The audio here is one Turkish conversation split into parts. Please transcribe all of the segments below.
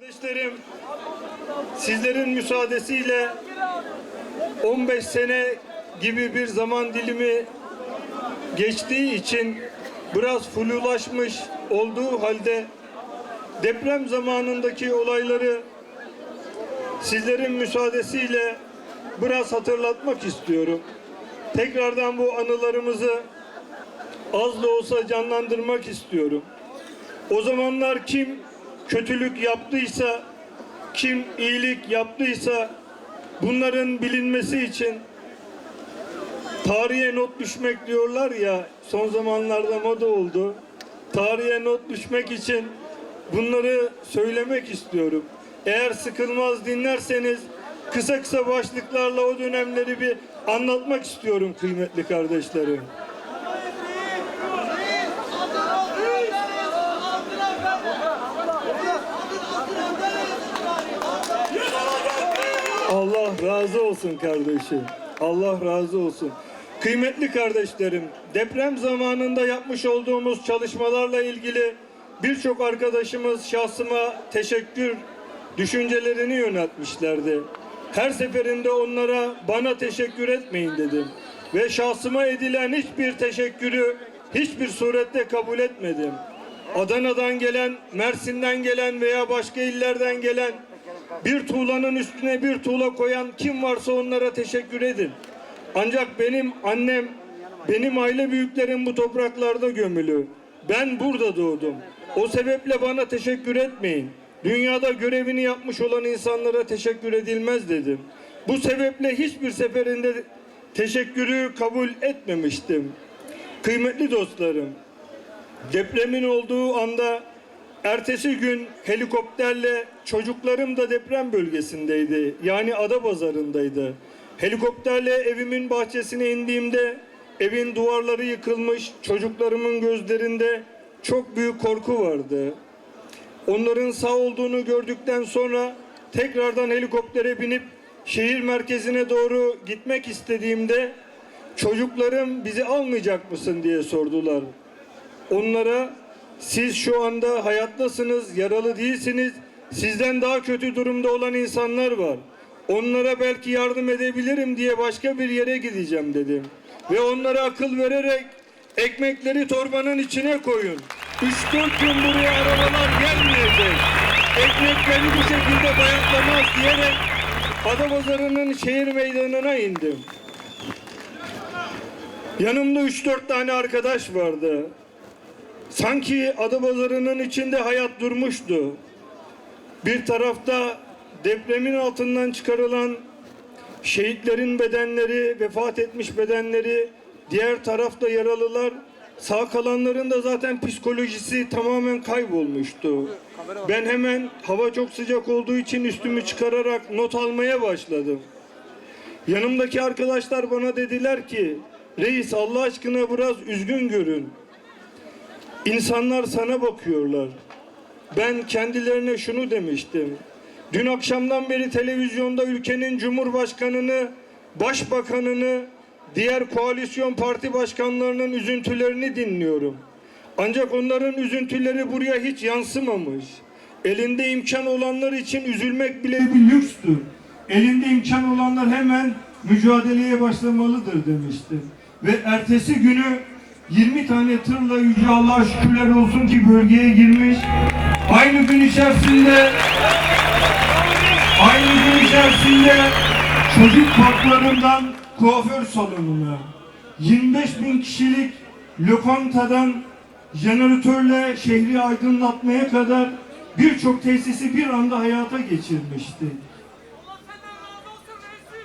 Kardeşlerim, sizlerin müsaadesiyle 15 sene gibi bir zaman dilimi geçtiği için biraz flulaşmış olduğu halde deprem zamanındaki olayları sizlerin müsaadesiyle biraz hatırlatmak istiyorum. Tekrardan bu anılarımızı az da olsa canlandırmak istiyorum. O zamanlar kim kötülük yaptıysa, kim iyilik yaptıysa bunların bilinmesi için tarihe not düşmek diyorlar ya son zamanlarda moda oldu. Tarihe not düşmek için bunları söylemek istiyorum. Eğer sıkılmaz dinlerseniz kısa kısa başlıklarla o dönemleri bir anlatmak istiyorum kıymetli kardeşlerim. Allah razı olsun kardeşim. Allah razı olsun. Kıymetli kardeşlerim, deprem zamanında yapmış olduğumuz çalışmalarla ilgili birçok arkadaşımız şahsıma teşekkür düşüncelerini yöneltmişlerdi. Her seferinde onlara bana teşekkür etmeyin dedim. Ve şahsıma edilen hiçbir teşekkürü hiçbir surette kabul etmedim. Adana'dan gelen, Mersin'den gelen veya başka illerden gelen bir tuğlanın üstüne bir tuğla koyan kim varsa onlara teşekkür edin. Ancak benim annem, benim aile büyüklerim bu topraklarda gömülü. Ben burada doğdum. O sebeple bana teşekkür etmeyin. Dünyada görevini yapmış olan insanlara teşekkür edilmez dedim. Bu sebeple hiçbir seferinde teşekkürü kabul etmemiştim. Kıymetli dostlarım, Depremin olduğu anda ertesi gün helikopterle çocuklarım da deprem bölgesindeydi. Yani Adapazarı'ndaydı. Helikopterle evimin bahçesine indiğimde evin duvarları yıkılmış, çocuklarımın gözlerinde çok büyük korku vardı. Onların sağ olduğunu gördükten sonra tekrardan helikoptere binip şehir merkezine doğru gitmek istediğimde çocuklarım bizi almayacak mısın diye sordular. Onlara siz şu anda hayattasınız, yaralı değilsiniz. Sizden daha kötü durumda olan insanlar var. Onlara belki yardım edebilirim diye başka bir yere gideceğim dedim. Ve onlara akıl vererek ekmekleri torbanın içine koyun. 3-4 gün buraya arabalar gelmeyecek. Ekmekleri bu şekilde bayatlamaz diyerek Adapazarı'nın şehir meydanına indim. Yanımda 3-4 tane arkadaş vardı. Sanki Adapazarı'nın içinde hayat durmuştu. Bir tarafta depremin altından çıkarılan şehitlerin bedenleri, vefat etmiş bedenleri, diğer tarafta yaralılar, sağ kalanların da zaten psikolojisi tamamen kaybolmuştu. Ben hemen hava çok sıcak olduğu için üstümü çıkararak not almaya başladım. Yanımdaki arkadaşlar bana dediler ki, reis Allah aşkına biraz üzgün görün. İnsanlar sana bakıyorlar. Ben kendilerine şunu demiştim. Dün akşamdan beri televizyonda ülkenin cumhurbaşkanını, başbakanını, diğer koalisyon parti başkanlarının üzüntülerini dinliyorum. Ancak onların üzüntüleri buraya hiç yansımamış. Elinde imkan olanlar için üzülmek bile bir lükstür. Elinde imkan olanlar hemen mücadeleye başlamalıdır demiştim. Ve ertesi günü 20 tane tırla Yüce Allah'a şükürler olsun ki bölgeye girmiş. Aynı gün içerisinde aynı gün içerisinde çocuk parklarından kuaför salonuna 25 bin kişilik lokantadan jeneratörle şehri aydınlatmaya kadar birçok tesisi bir anda hayata geçirmişti.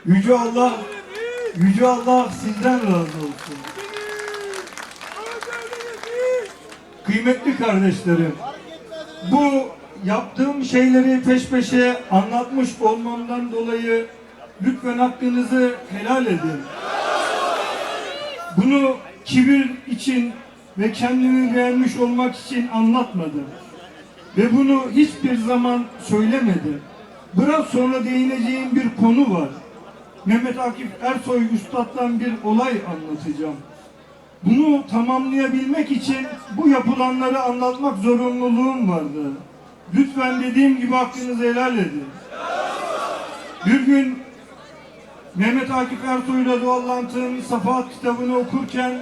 Yüce Allah Yüce Allah sizden razı olsun. Kıymetli kardeşlerim, bu yaptığım şeyleri peş peşe anlatmış olmamdan dolayı lütfen hakkınızı helal edin. Bunu kibir için ve kendimi beğenmiş olmak için anlatmadım. Ve bunu hiçbir zaman söylemedim. Biraz sonra değineceğim bir konu var. Mehmet Akif Ersoy Üstad'dan bir olay anlatacağım. Bunu tamamlayabilmek için bu yapılanları anlatmak zorunluluğum vardı. Lütfen dediğim gibi hakkınızı helal edin. Bir gün Mehmet Akif Ersoy'la Doğallant'ın Safahat kitabını okurken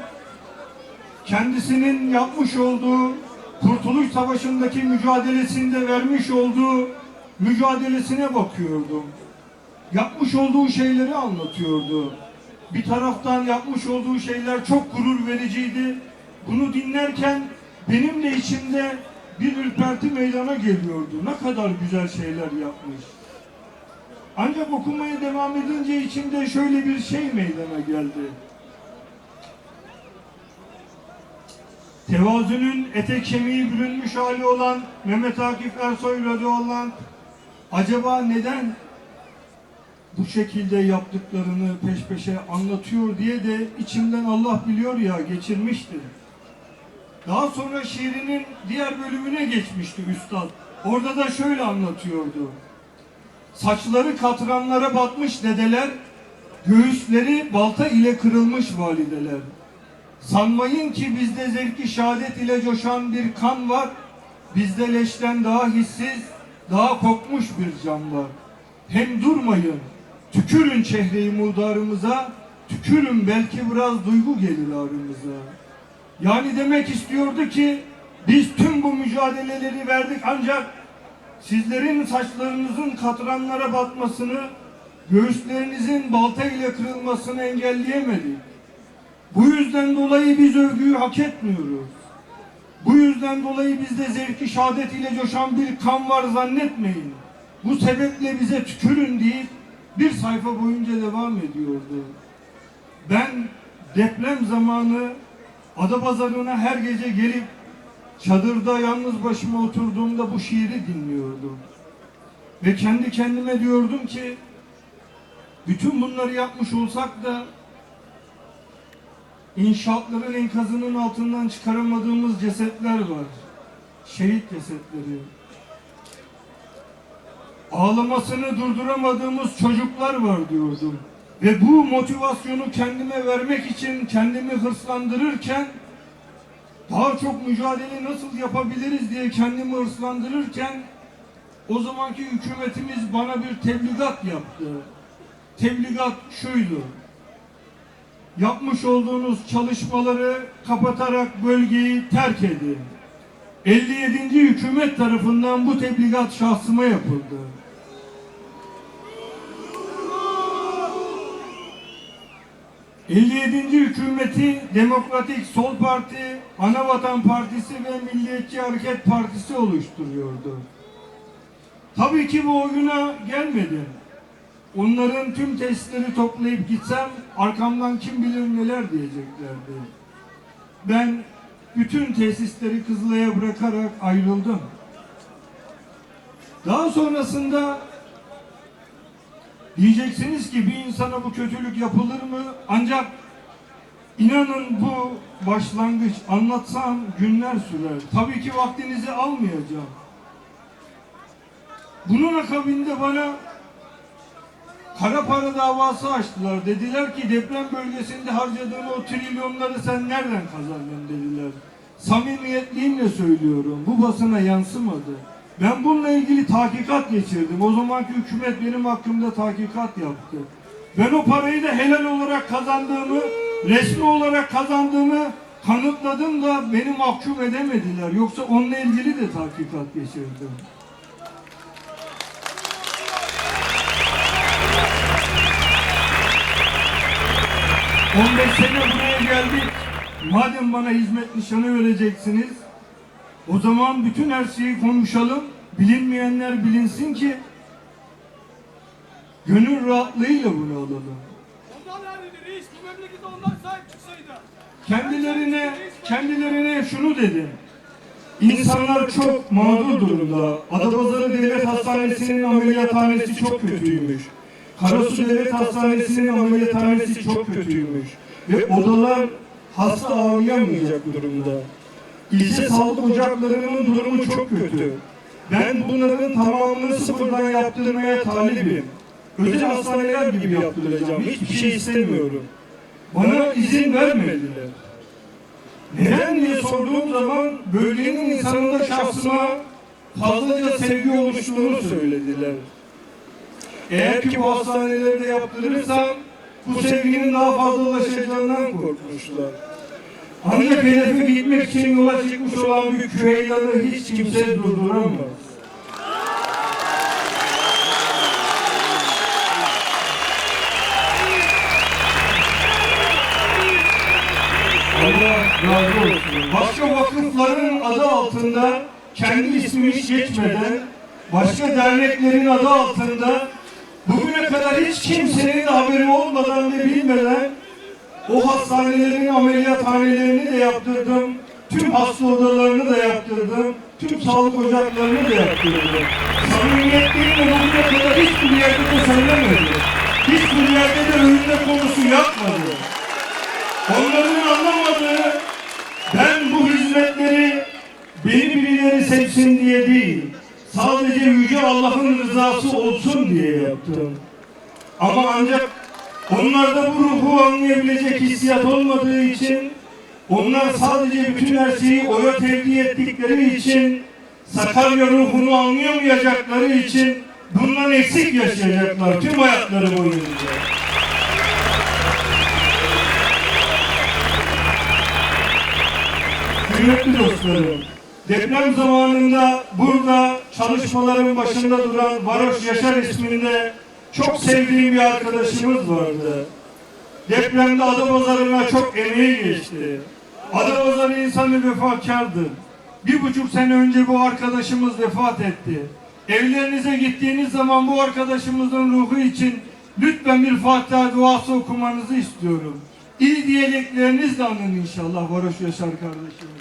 kendisinin yapmış olduğu Kurtuluş Savaşı'ndaki mücadelesinde vermiş olduğu mücadelesine bakıyordum. Yapmış olduğu şeyleri anlatıyordu. Bir taraftan yapmış olduğu şeyler çok gurur vericiydi. Bunu dinlerken benim de içimde bir ürperti meydana geliyordu. Ne kadar güzel şeyler yapmış. Ancak okumaya devam edince içimde şöyle bir şey meydana geldi. Tevazünün ete kemiği bürünmüş hali olan Mehmet Akif Ersoy radıyallahu acaba neden bu şekilde yaptıklarını peş peşe anlatıyor diye de içimden Allah biliyor ya geçirmişti. Daha sonra şiirinin diğer bölümüne geçmişti üstad. Orada da şöyle anlatıyordu. Saçları katranlara batmış dedeler, göğüsleri balta ile kırılmış valideler. Sanmayın ki bizde zevki şehadet ile coşan bir kan var. Bizde leşten daha hissiz, daha kokmuş bir can var. Hem durmayın, tükürün çehreyi mudarımıza, tükürün belki biraz duygu gelir ağrımıza. Yani demek istiyordu ki biz tüm bu mücadeleleri verdik ancak sizlerin saçlarınızın katranlara batmasını, göğüslerinizin balta ile kırılmasını engelleyemedik. Bu yüzden dolayı biz övgüyü hak etmiyoruz. Bu yüzden dolayı bizde zevki şehadet ile coşan bir kan var zannetmeyin. Bu sebeple bize tükürün deyip bir sayfa boyunca devam ediyordu. Ben deprem zamanı Adapazarı'na her gece gelip çadırda yalnız başıma oturduğumda bu şiiri dinliyordum. Ve kendi kendime diyordum ki bütün bunları yapmış olsak da İnşaatların enkazının altından çıkaramadığımız cesetler var. Şehit cesetleri. Ağlamasını durduramadığımız çocuklar var diyordum. Ve bu motivasyonu kendime vermek için kendimi hırslandırırken daha çok mücadele nasıl yapabiliriz diye kendimi hırslandırırken o zamanki hükümetimiz bana bir tebligat yaptı. Tebligat şuydu yapmış olduğunuz çalışmaları kapatarak bölgeyi terk edin. 57. hükümet tarafından bu tebligat şahsıma yapıldı. ...57. hükümeti Demokratik Sol Parti, Anavatan Partisi ve Milliyetçi Hareket Partisi oluşturuyordu. Tabii ki bu oyuna gelmedim. Onların tüm testleri toplayıp gitsem arkamdan kim bilir neler diyeceklerdi. Ben bütün tesisleri Kızılay'a bırakarak ayrıldım. Daha sonrasında diyeceksiniz ki bir insana bu kötülük yapılır mı? Ancak inanın bu başlangıç anlatsam günler sürer. Tabii ki vaktinizi almayacağım. Bunun akabinde bana Kara para davası açtılar. Dediler ki deprem bölgesinde harcadığın o trilyonları sen nereden kazandın dediler. Samimiyetliyimle söylüyorum. Bu basına yansımadı. Ben bununla ilgili tahkikat geçirdim. O zamanki hükümet benim hakkımda tahkikat yaptı. Ben o parayı da helal olarak kazandığımı, resmi olarak kazandığımı kanıtladım da beni mahkum edemediler. Yoksa onunla ilgili de tahkikat geçirdim. 15 sene buraya geldik. Madem bana hizmet nişanı vereceksiniz, o zaman bütün her şeyi konuşalım. Bilinmeyenler bilinsin ki gönül rahatlığıyla bunu alalım. Onlar neredeydi reis? Bu memlekete onlar sahip çıksaydı. Kendilerine kendilerine şunu dedim. İnsanlar çok mağdur durumda. Adapazarı Devlet Hastanesi'nin ameliyathanesi çok kötüymüş. Karasu Devlet Hastanesi'nin ameliyathanesi çok kötüymüş. Ve odalar hasta ağırlayamayacak durumda. İlçe sağlık ocaklarının durumu çok kötü. Ben bunların tamamını sıfırdan yaptırmaya talibim. Özel hastaneler gibi yaptıracağım. Hiçbir şey istemiyorum. Bana izin vermediler. Neden diye sorduğum zaman bölgenin insanında şahsıma fazlaca sevgi oluştuğunu söylediler. Eğer ki bu hastanelerde yaptırırsam bu sevginin daha fazla ulaşacağından korkmuşlar. Ancak hedefe gitmek için yola çıkmış olan bir küheylanı hiç kimse durduramaz. Allah razı olsun. Başka vakıfların adı altında kendi ismim hiç geçmeden, başka derneklerin adı altında bugüne kadar hiç kimsenin haberi olmadan ve bilmeden o hastanelerin ameliyathanelerini de yaptırdım. Tüm hasta odalarını da yaptırdım. Tüm sağlık ocaklarını da yaptırdım. Samimiyetleriyle bugüne kadar hiçbir yerde de söylemedim. Hiçbir yerde de övünme konusu yapmadım. Onların anlamadığı ben bu hizmetleri beni birileri sevsin diye değil, sadece Yüce Allah'ın rızası olsun diye yaptım. Ama ancak onlarda bu ruhu anlayabilecek hissiyat olmadığı için, onlar sadece bütün her şeyi oya tevdi ettikleri için, Sakarya ruhunu anlayamayacakları için bundan eksik yaşayacaklar tüm hayatları boyunca. Kıymetli dostlarım, deprem zamanında burada çalışmaların başında duran Varoş Yaşar isminde çok sevdiğim bir arkadaşımız vardı. Depremde Adapazarı'na çok emeği geçti. Adapazarı insanı vefakardır. Bir buçuk sene önce bu arkadaşımız vefat etti. Evlerinize gittiğiniz zaman bu arkadaşımızın ruhu için lütfen bir Fatiha duası okumanızı istiyorum. İyi diyeneklerinizle anın inşallah Varoş Yaşar kardeşimize.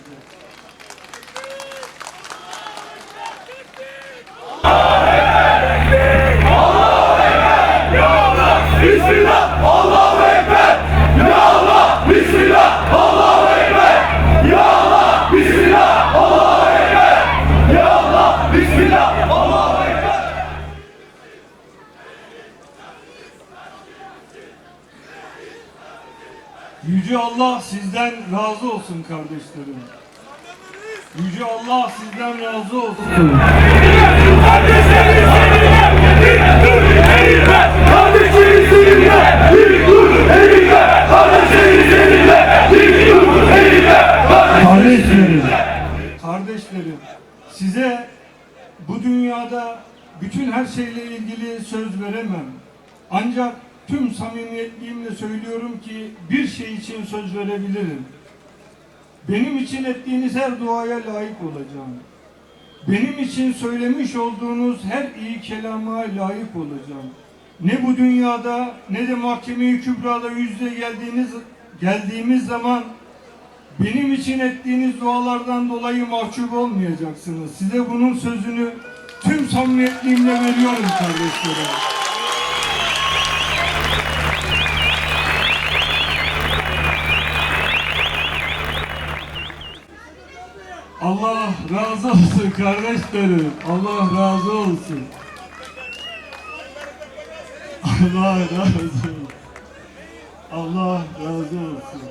Razı olsun kardeşlerim. Yüce Allah sizden razı olsun. Kardeşlerim kardeşlerim, size bu dünyada bütün her şeyle ilgili söz veremem. Ancak tüm samimiyetliğimle söylüyorum ki bir şey için söz verebilirim. Benim için ettiğiniz her duaya layık olacağım. Benim için söylemiş olduğunuz her iyi kelama layık olacağım. Ne bu dünyada ne de mahkeme-i kübrada yüzde geldiğiniz geldiğimiz zaman benim için ettiğiniz dualardan dolayı mahcup olmayacaksınız. Size bunun sözünü tüm samimiyetliğimle veriyorum kardeşlerim. Allah razı olsun kardeşlerim. Allah razı olsun. Allah razı olsun. Allah razı olsun.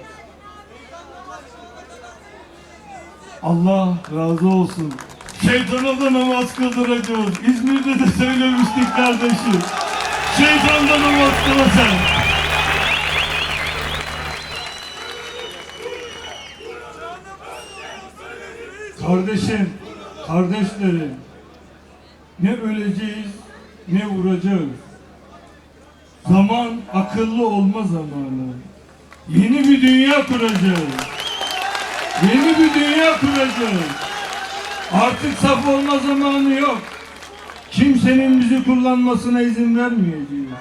Allah razı olsun. Şeytana da namaz kıldıracağız. İzmir'de de söylemiştik kardeşim. Şeytan da namaz kılacak. Kardeşim, kardeşlerim, ne öleceğiz ne vuracağız. Zaman akıllı olma zamanı. Yeni bir dünya kuracağız. Yeni bir dünya kuracağız. Artık saf olma zamanı yok. Kimsenin bizi kullanmasına izin vermeyeceğiz.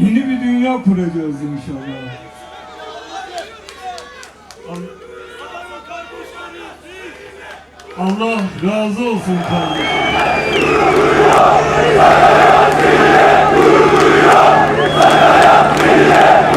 Yeni bir dünya kuracağız inşallah. Allah razı olsun kardeşim. Millet, millet, millet, millet, millet, millet, millet.